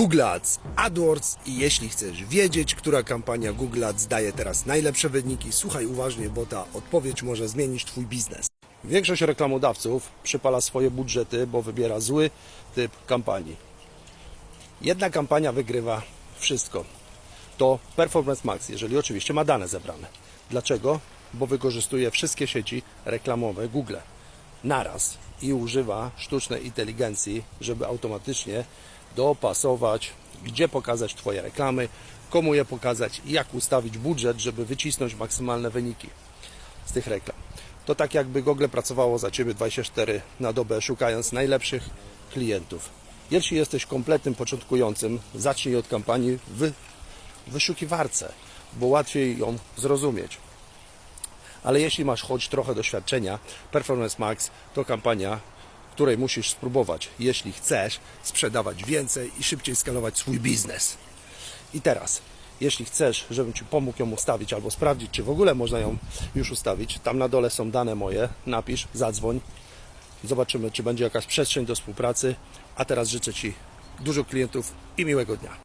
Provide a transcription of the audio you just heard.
Google Ads, AdWords i jeśli chcesz wiedzieć, która kampania Google Ads daje teraz najlepsze wyniki, słuchaj uważnie, bo ta odpowiedź może zmienić Twój biznes. Większość reklamodawców przypala swoje budżety, bo wybiera zły typ kampanii. Jedna kampania wygrywa wszystko. To Performance Max, jeżeli oczywiście ma dane zebrane. Dlaczego? Bo wykorzystuje wszystkie sieci reklamowe Google naraz i używa sztucznej inteligencji, żeby automatycznie dopasować, gdzie pokazać Twoje reklamy, komu je pokazać jak ustawić budżet, żeby wycisnąć maksymalne wyniki z tych reklam. To tak jakby Google pracowało za Ciebie 24 na dobę, szukając najlepszych klientów. Jeśli jesteś kompletnym początkującym, zacznij od kampanii w wyszukiwarce, bo łatwiej ją zrozumieć. Ale jeśli masz choć trochę doświadczenia, Performance Max to kampania, której musisz spróbować, jeśli chcesz sprzedawać więcej i szybciej skalować swój biznes. I teraz, jeśli chcesz, żebym Ci pomógł ją ustawić albo sprawdzić, czy w ogóle można ją już ustawić, tam na dole są dane moje, napisz, zadzwoń, zobaczymy, czy będzie jakaś przestrzeń do współpracy. A teraz życzę Ci dużo klientów i miłego dnia.